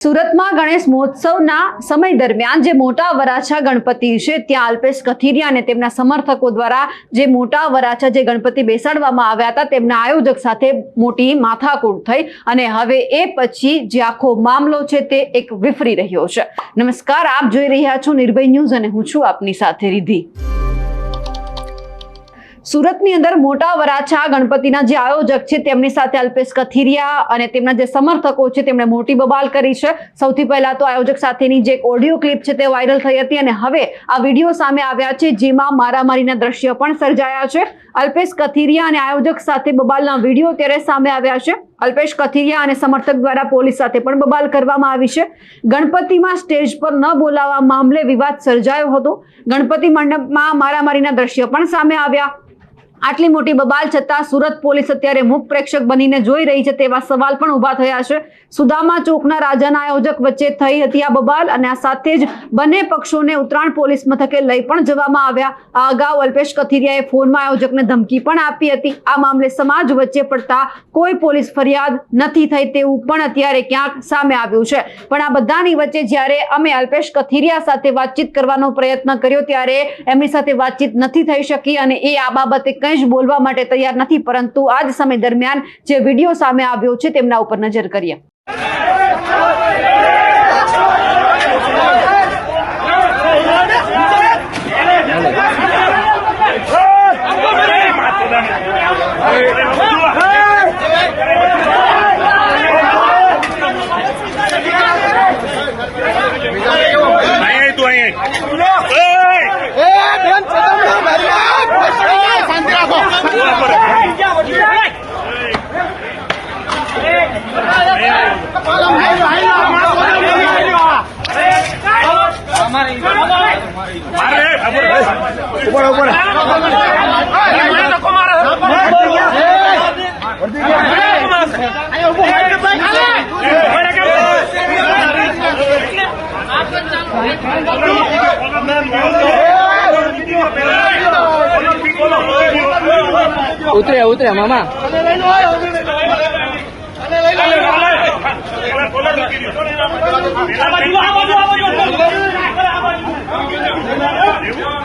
સુરતમાં ગણેશ મહોત્સવના સમય દરમિયાન જે મોટા વરાછા ગણપતિ છે, ત્યાં અલ્પેશ કથિરિયા અને તેમના સમર્થકો દ્વારા જે મોટા વરાછા જે ગણપતિ બેસાડવામાં આવ્યા હતા, તેમના આયોજક સાથે મોટી માથાકૂટ થઈ અને હવે એ પછી જે આખો મામલો છે તે એક વિફરી રહ્યો છે. નમસ્કાર, આપ જોઈ રહ્યા છો નિર્ભય ન્યૂઝ અને હું છું આપની સાથે રિધિ સુરતની અંદર મોટા વરાછા ગણપતિના જે આયોજક છે, તેમની સાથે અલ્પેશ કથિરિયા અને તેમના જે સમર્થકો છે, તેમણે મોટી બબાલ કરી છે. સૌથી પહેલા તો આયોજક સાથેની જે ઓડિયો ક્લિપ છે, તે વાયરલ થઈ હતી અને હવે આ વીડિયો સામે આવ્યા છે, જેમાં મારામારીના દ્રશ્યો પણ સર્જાયા છે. અલ્પેશ કથિરિયા અને આયોજક સાથે બબાલના વીડિયો ત્યારે સામે આવ્યા છે. અલ્પેશ કથિરિયા અને સમર્થક દ્વારા પોલીસ સાથે પણ બબાલ કરવામાં આવી છે. ગણપતિમાં સ્ટેજ પર ન બોલાવવા મામલે વિવાદ સર્જાયો હતો. ગણપતિ મંડપમાં મારામારીના દ્રશ્યો પણ સામે આવ્યા. આટલી મોટી બબાલ છતાં સુરત પોલીસ અત્યારે મુખ પ્રેક્ષક બનીને જોઈ રહી છે તેવા સવાલ પણ ઊભા થયા છે. સુદામા ચોકના રાજાના આયોજક વચ્ચે થઈ હતી આ બબાલ અને આ સાથે જ બંને પક્ષોને ઉત્તરાયણ પોલીસ મથકે લઈ પણ જવામાં આવ્યા. આ અગાઉ અલ્પેશ કથિરિયાએ ફોનમાં આયોજકને ધમકી પણ આપી હતી. આ મામલે સમાજ વચ્ચે પડતા કોઈ પોલીસ ફરિયાદ નથી થઈ તેવું પણ અત્યારે ક્યાંક સામે આવ્યું છે. પણ આ બધાની વચ્ચે જ્યારે અમે અલ્પેશ કથિરિયા સાથે વાતચીત કરવાનો પ્રયત્ન કર્યો ત્યારે એમની સાથે વાતચીત નથી થઈ શકી અને એ આ બાબતે કંઈ જ બોલવા માટે તૈયાર નથી, પરંતુ આ જ સમય દરમિયાન જે વીડિયો સામે આવ્યો છે, તેમના ઉપર નજર કરીએ. ઉપર ઉપર. ઉતરે ઉતરે મામા.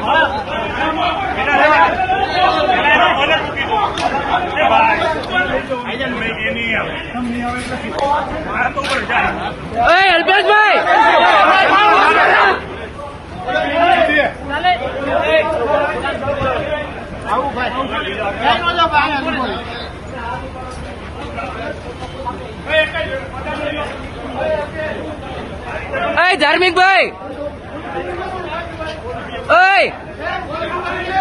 એ અલ્પેશભાઈ! એ ધાર્મિકભાઈ! ઓય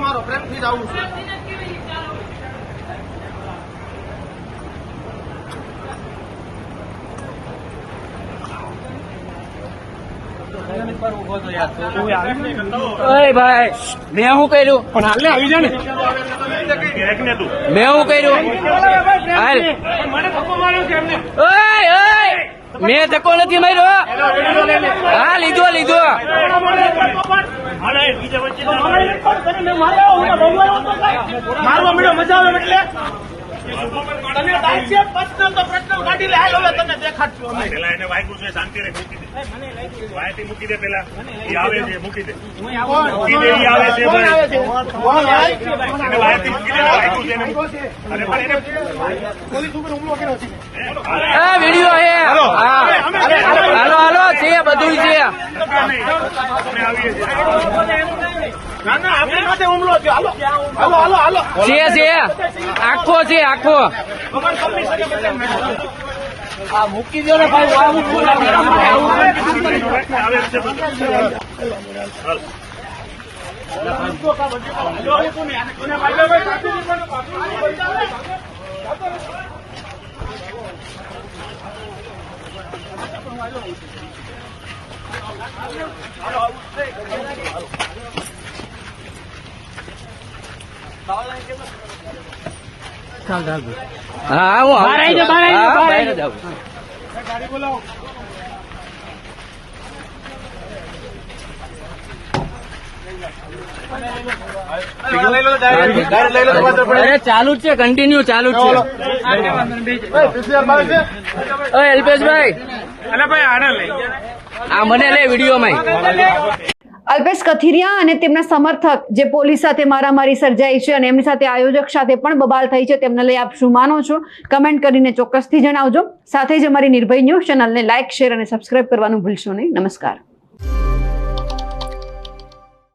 મારો પ્રેમથી આવું છું ઓય ભાઈ મેં શું કર્યું? પણ હાલ આવી જાય ને. મેં શું કર્યું? હાલ. ઓય ઓય મેં ધક્કો નથી માર્યો. હા લીધો લીધો. મારવા મળ્યો મજા આવે એટલે. પર્સનલ તો પર્સનલ ગાડી લે હાલ હવે તમે દેખાડશો અમે. પેલા એને વાગ્યું છે શાંતિ રે મૂકી દે. વાયથી મૂકી દે પેલા. એ આવે છે મૂકી દે. મૂકી દે એ આવે છે કોણ આવે છે? કોણ આવે છે એને વાયથી મૂકી દે વાગ્યું છે? અને પણ એને પોલીસ ઉપર હુમલો કર્યો છે. વીડિયો હે. હાલો હાલો છે બધું છે. અમે આવીએ છીએ. ના ના આપણી માટે હુમલો થયો. હાલો હાલો હાલો હાલો. છે છે. આખો છે આખો. આ મૂકી દો ને ભાઈ. આવે છે બધું હા હું આવું બહાર જ આવું. અરે ચાલુ જ છે કન્ટિન્યુ ચાલુ જ છે. ઓય અલ્પેશભાઈ. આ મને લે વિડીયોમાં અલ્પેશ કથિરિયા અને તેમના સમર્થક જે પોલીસ સાથે મારામારી સર્જાઈ છે અને એમની સાથે આયોજક સાથે પણ બબાલ થઈ છે, તેમને લઈ આપ શું માનો છો? કમેન્ટ કરીને ચોક્કસથી જણાવજો. સાથે જ અમારી નિર્ભય ન્યૂઝ ચેનલને લાઇક શેર અને સબસ્ક્રાઇબ કરવાનું ભૂલશો નહીં. નમસ્કાર.